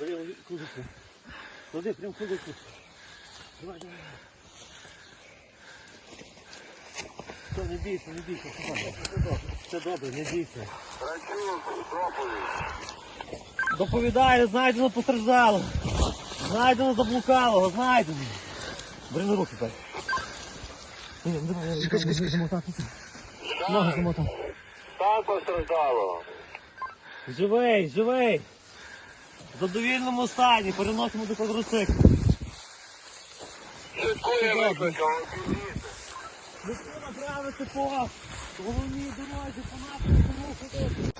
Бери кудику. Клади прям кудику. Давай, давай. Все, не бійся, не бійся, все добре, не бійся. Доповідаю, знайдено постраждало. Знайдено заблукалого, знайдено. Бери руки так. Ноги замотав. Там постраждало. Живий, живий. В задовільному стані, переносимо до квадроциклу. Слідкує викликав. Швидко направити по головній дорозі, по напрямку руху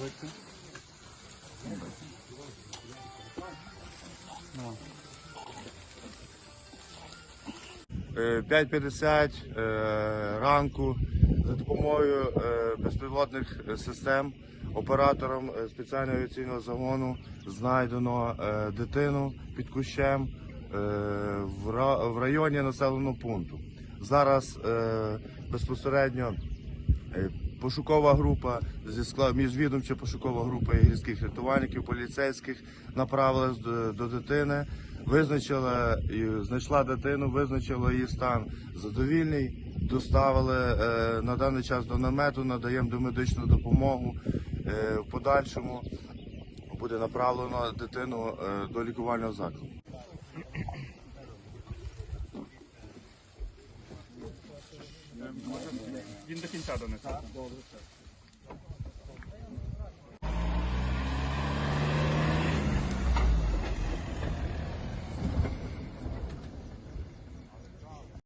до Е, 5.50 е, ранку за допомогою е, безпілотних систем оператором е, спеціального авіаційного загону знайдено е, дитину під кущем в районі населеного пункту. Зараз безпосередньо пошукова група зі скла- міжвідомча пошукова група гірських рятувальників, поліцейських направилась до, до дитини, визначила знайшла дитину, визначила її стан задовільний. Доставили е, на даний час до намету, надаємо домедичну допомогу. Е, в подальшому буде направлено дитину е, до лікувального закладу. Він до кінця донесе.